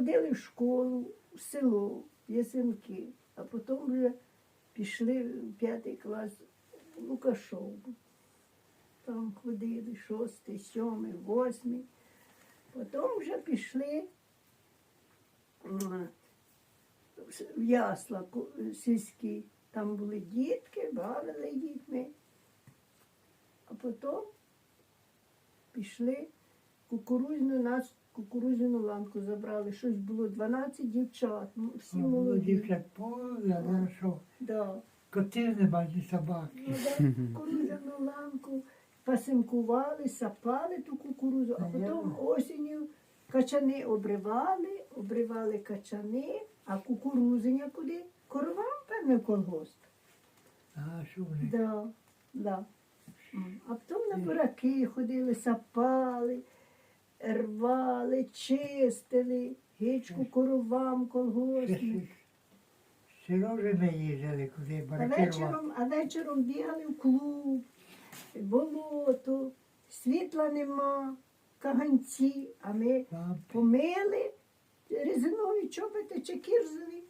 ходили в школу, в село, в а потім вже пішли в п'ятий клас в Лукашов. Там ходили шостий, сьомий, восьмий. Потім вже пішли в ясла сільські. Там були дітки, бавили дітьми. А потім пішли кукурузну нас кукурузну ланку забрали. Щось було 12 дівчат, ну, всі Було молоді. дівчат але що, Да. котів нема, ні собаки. Ну, да, ланку пасинкували, сапали ту кукурузу, а потім осінню качани обривали, обривали качани, а кукурузиня куди? Коровам, певне, в колгосп. А що вони? Да, да. М. А потім на бураки ходили, сапали, рвали, чистили, гичку коровам колгоспні. З Сережі ми їздили, куди А баракирували. вечором, а вечором бігали в клуб, болото, світла нема, каганці, а ми помили резинові чоботи чи кірзові,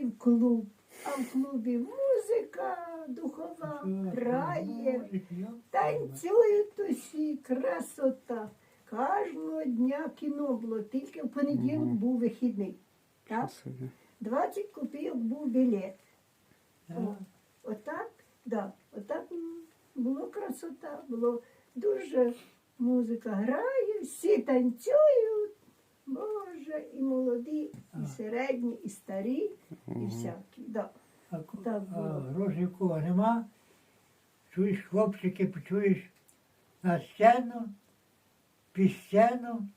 і в клуб. А в клубі музика духова грає, танцюють усі, красота. Кожного дня кіно було, тільки в понеділок був вихідний. Так? Собі. 20 копійок був білет. Да. Отак, да, отак було красота, було дуже музика грає, всі танцюють. Боже, і молоді, і середні, і старі, і всякі. Да. А, а грошей в кого нема, чуєш хлопчики, почуєш на сцену, під сцену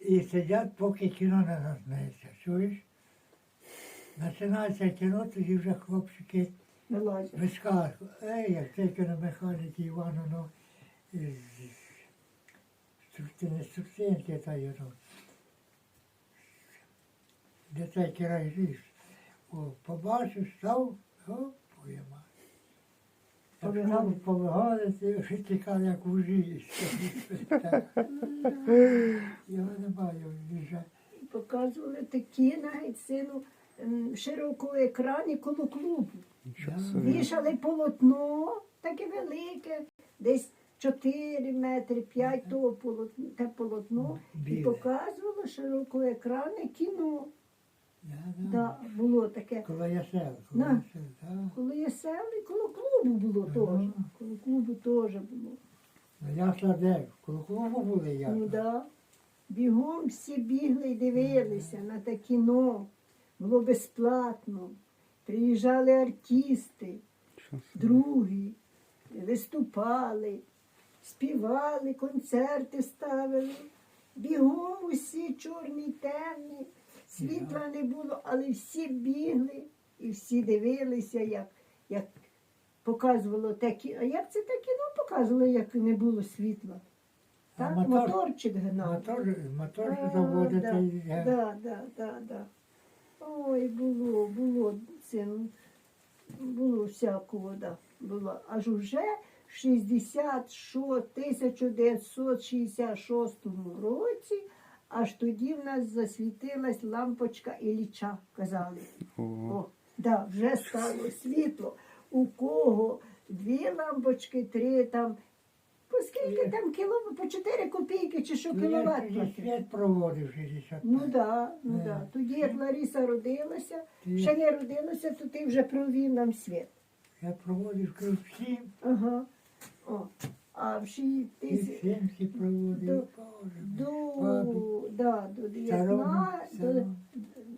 і сидять, поки кіно не почнеться. Чуєш? Починається кіно, тоді вже хлопчики вискакують. Ей, як тільки на механіки Івановну із Структини, Структинки та його. Де цей край ріс. Побачив, став, о, твоя мать. Повигали. Повигали, повигали, ти вже тікав, як вужі. Його немає, вже. І показували такі навіть сину м, широкого екрані коло клубу. Вішали полотно, таке велике, десь 4 метри, 5 того полотно, те полотно, і Біле. показувало широкого екрану кіно. Да, було таке. Коло ясел, коло На. ясел, да. Коли я сели, коло клубу було теж. Коло клубу теж було. Ну, ясла де? Коло клубу були ясла. Ну да. Бігом всі бігли і дивилися на те кіно. Було безплатно. Приїжджали артисти. Другі, виступали, співали, концерти ставили. Бігом усі чорні, темні, світла не було, але всі бігли і всі дивилися, як, як показувало те кіно. А як це те кіно показувало, як не було світла? А Так, мотор- моторчик гнав. Мотор, мотор А, заводити. да, я- да, да, да, да. Ой, було, було, сину, було всякого, да, було. Аж уже 66, 1966 році, аж тоді в нас засвітилась лампочка Ілліча, казали. О, О, да, вже стало світло. У кого дві лампочки, три там. По скільки там кіло, по 4 копійки чи що кіловат світ проводив 60. Ну так, да, ну Е. да. Тоді як Лариса родилася, Ти- ще не родилася, то ти вже провів нам світ. Я проводив крив всім, Ага. О. А в ші і тисяч сімки проводив. До- да, до 19, до, старому.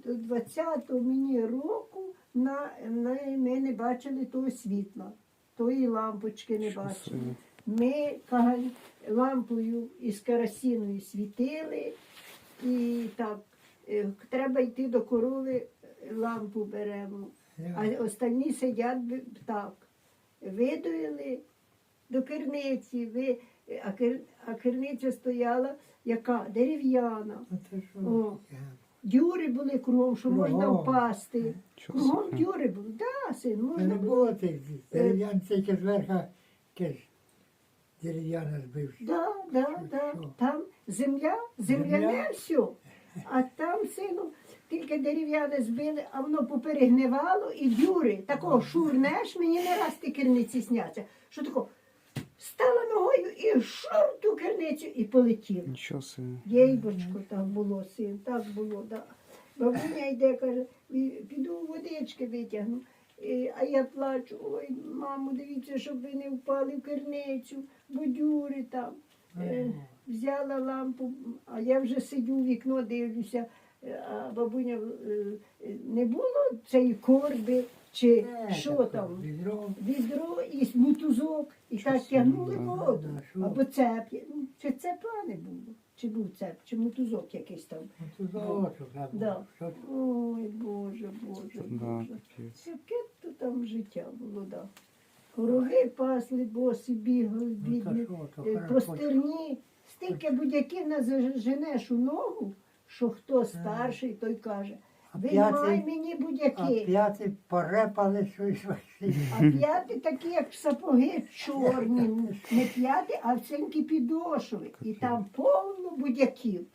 до 20-го мені року на, на, ми не бачили того світла, тої лампочки не бачили. Ми кагаль- лампою із керосиною світили, і так, е, треба йти до корови, лампу беремо. А останні сидять б- так. Видоїли до керниці, ви, а, кер, а керниця стояла яка? Дерев'яна. О. Дюри були кругом, що можна Кругом. впасти. Нічого Кругом дюри були. Да, син, Та можна не було. було тих дерев'ян, тільки зверху якесь дерев'яна збився. Да, да, Що, да. що? Там земля, земляне Земля? все. А там, сину, тільки дерев'яне збили, а воно поперегнивало і дюри. Такого шурнеш, мені не раз ті керниці сняться. Що тако? Стала ногою і шур ту керницю і полетів. Нічого собі. Єйбочко, так було, син, так було, да. Бабуня йде, каже, «Пі- піду водички витягну. І, а я плачу, ой, мамо, дивіться, щоб ви не впали в керницю, бо дюри там. Е, взяла лампу, а я вже сидю в вікно, дивлюся, е, а бабуня е, не було цієї корби чи Е, що там Відро. відро і мотузок, і так тягнули воду. Або цеп. Ну, Чи цепа не було? Чи був цеп, чи мотузок якийсь там. Ну, Да. Ой, Боже, Боже, Боже. Яке то там життя було, да. Корови пасли, боси бігали, Ну, бідні, е, по стерні. Стільки будь-яків назаженеш у ногу, що хто старший, той каже, А виймай п'ятий- мені А будь-які. п'яти порепали щось василь. А п'яти такі, як сапоги чорні, не п'яти, а всенькі підошви. І там повно будяків.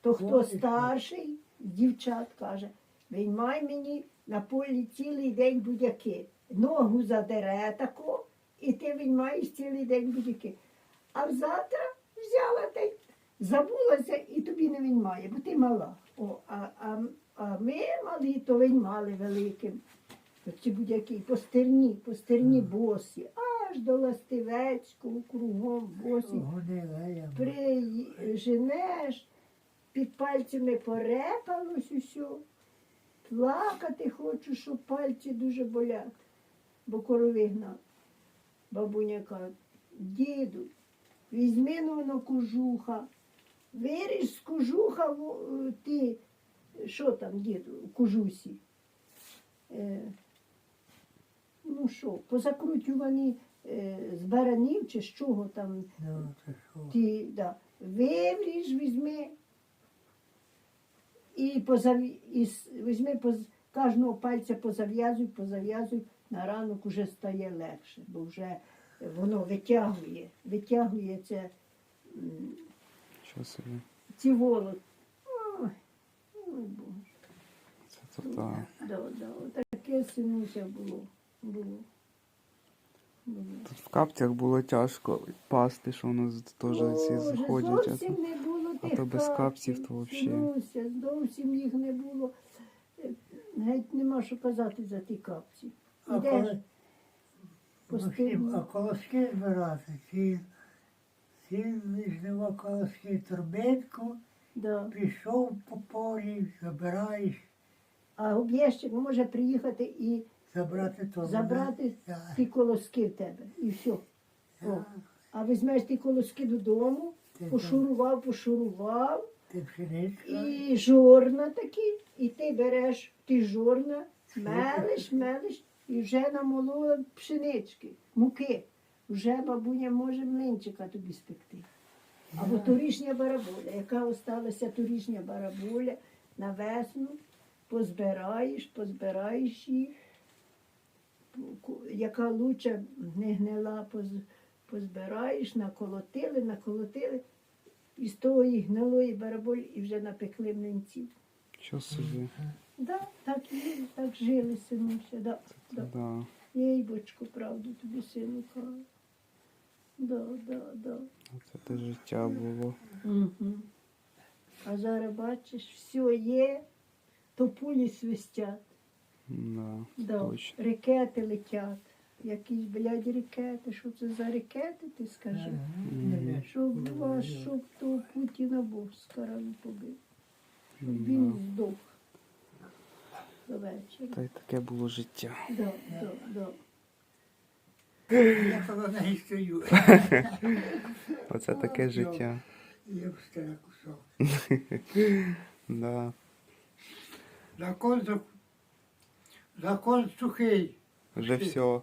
То хто Ой, старший, дівчат каже, виймай мені на полі цілий день будяки. Ногу задере тако, і ти виймаєш цілий день будяки. А завтра взяла та й забулася і тобі не виймає, бо ти мала. О, а, а, а ми малі, то виймали великим. Ці будь-які по стерні, по босі, аж до Ластивецького, кругом босі. Приженеш, під пальцями порепалось усьо. Плакати хочу, що пальці дуже болять, бо корови гнав. Бабуня каже, діду, візьми ну воно кожуха, виріж з кожуха ти, що там, діду, у кожусі. Е, ну що, позакрутювані е, з баранів чи з чого там що? Ті, да. Вивріж, візьми і, позаві... і с- візьми поз... кожного пальця позав'язуй, позав'язуй, на ранок уже стає легше, бо вже воно витягує, витягує це, ці волос. Ой, ой, Боже. Це то. Да, да, таке синуся було. було. було. Тут в капцях було тяжко пасти, що воно теж ці заходять. Зовсім не було а то без капців, то. Синуся, зовсім їх не було. Геть нема що казати за ті капці. А Ідеш а колоски збирати, ці, ці жнива колоски турбинку, Да. пішов по полі, забираєш, А об'єщик може приїхати і забрати то. забрати ті колоски в тебе. І все. О. А візьмеш ті колоски додому, Ти пошурував, пошурував, Ти і жорна такі, і ти береш ті жорна, мелиш, мелиш, і вже намолола пшенички, муки. Вже бабуня може млинчика тобі спекти. Або торішня бараболя, яка осталася торішня бараболя на весну, позбираєш, позбираєш ку- яка луча не гнила, поз- позбираєш, наколотили, наколотили, і з тої гнилої бараболі і вже напекли млинців. Нічого собі. Да, так і так жили, синуся. Да, да. Да. Їй, бочку, правду тобі сину кажу. Да, да, да. Це те життя було. Угу. А зараз бачиш, все є, то пулі свистять, Да, да. точно. ракети летять. Якісь, блядь, ракети. Що це за ракети, ти скажи? Мгм. Щоб вас, щоб то Путіна Бог скарав побив. Щоб Да. він здох до вечора. Та й таке було життя. Да, да, да. Я коло неї стою. Оце таке життя. Я встиг кусок. Да. Закон, зак- закон сухий. Вже все.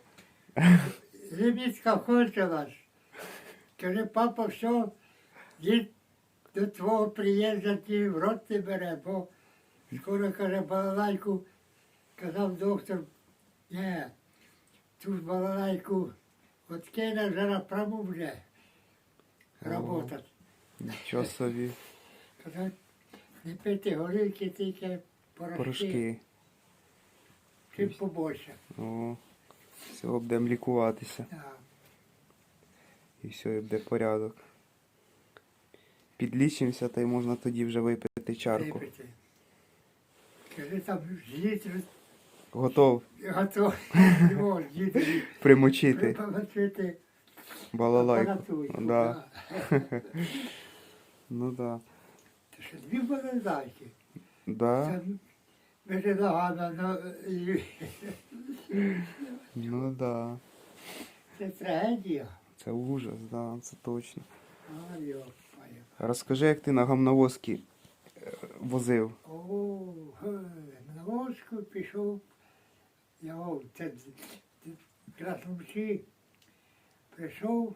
Лімітка кончилась. Каже, папа, все, їдь до твого приїзду ті в рот не бере, бо скоро, каже, балалайку, казав доктор, ні, ту балалайку откине вже напряму вже О. работать. Нічого собі. Казав, Не пити горілки, тільки порошки, Порошки. чим побольше. О, все, будемо лікуватися. Так. І все, і буде порядок. Підлічимося, та й можна тоді вже випити чарку. Випити. Кажи там з'їсти Готов готовий. Не примочити припомочити балалайку. Да. Ну да. Ти що, дві балалайки? Да. І Ну да. це трагедія. Це ужас, да, це точно. А, йо-моє. Розкажи, як ти на гамнавозки е, возив. О, на ложку пішов. Я о, це якраз вночі прийшов,